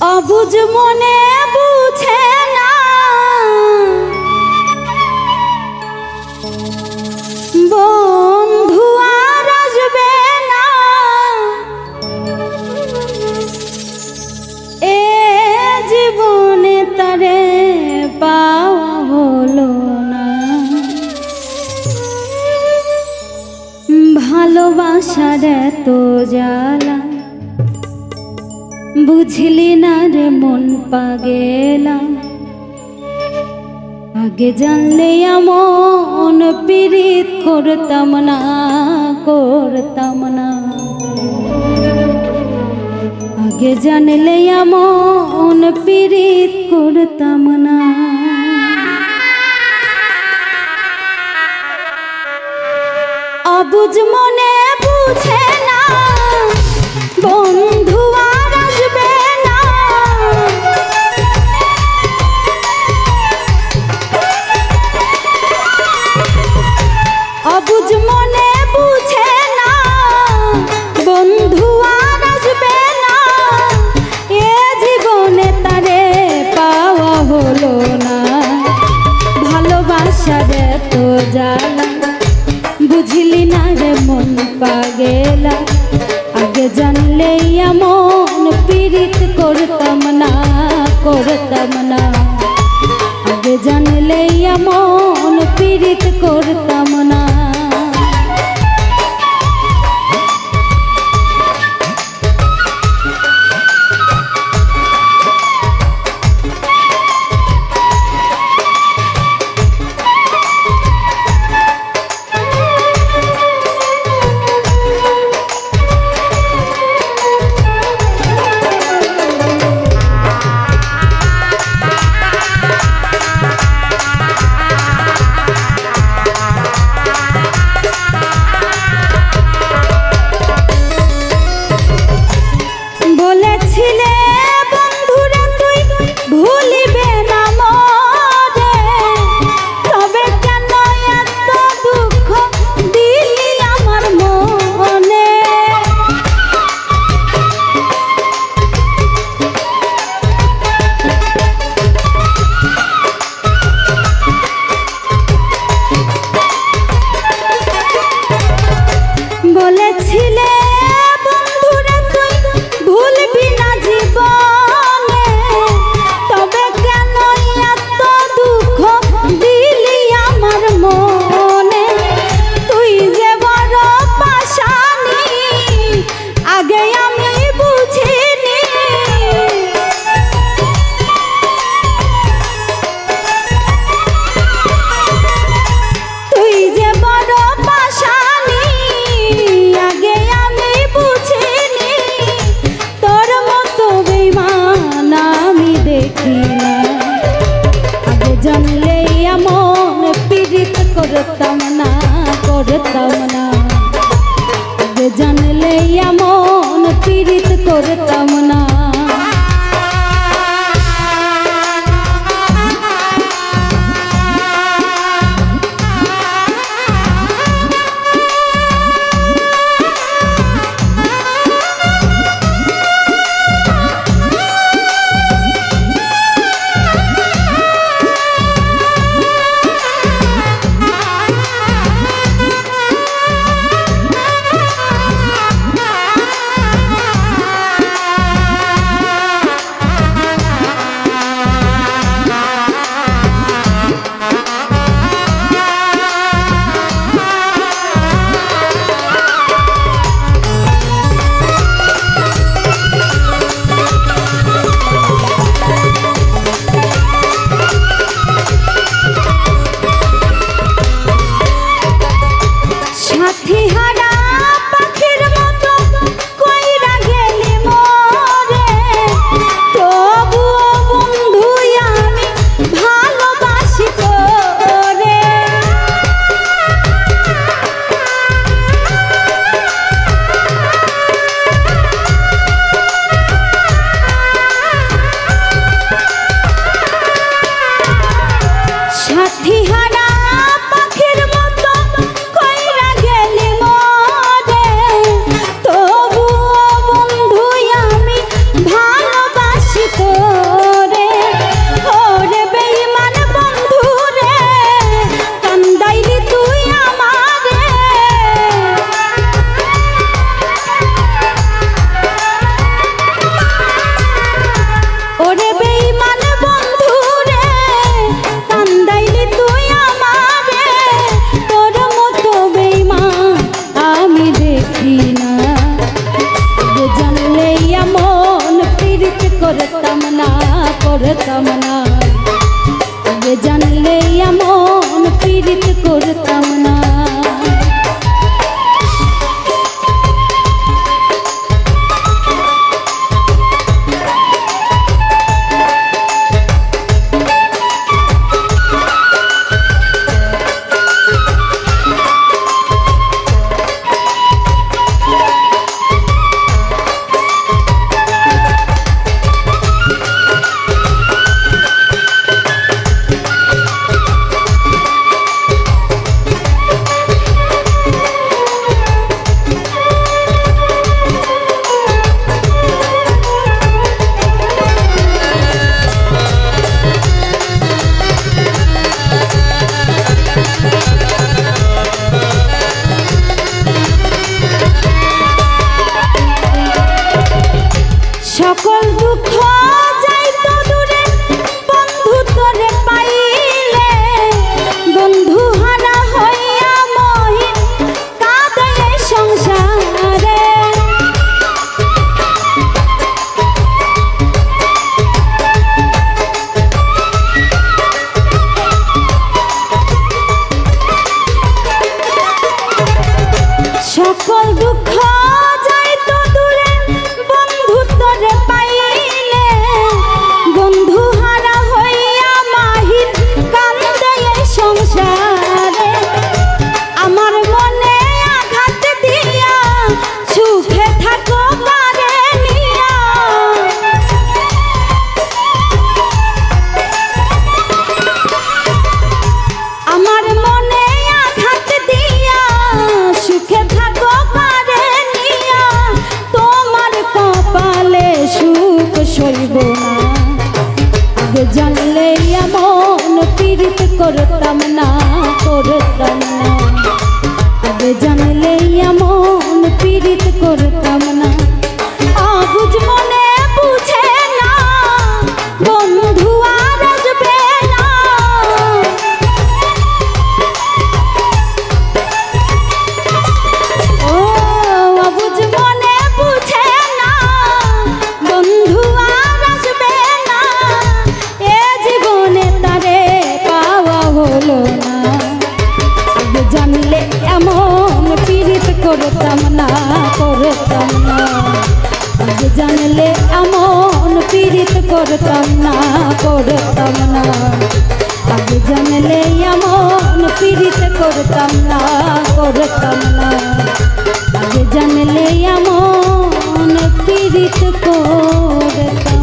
অবুঝ মনে বুঝে না। বন্ধু আর আসবে না। এ জীবনে তারে পাওয়া হলো না। ভালোবাসার এত জ্বালা বুঝলি না রে মন পাগেলা? আগে জানলে এমন পীড়িত করতাম না করতাম না। আগে জানলে এমন পীড়িত করতাম না। অবুঝ মনে পীড়িত করতাম না জানলে এমন পীড়িত করতাম সকল দুঃখ সইব না। আগে জানলে এমন পীড়িত করতাম না করতাম না। আগে জানলে এমন পীড়িত করতাম না। করতাম না করতাম না আগে জানলে এমন পীড়িত করতাম না করতাম না আগে জানলে এমন পীড়িত করতাম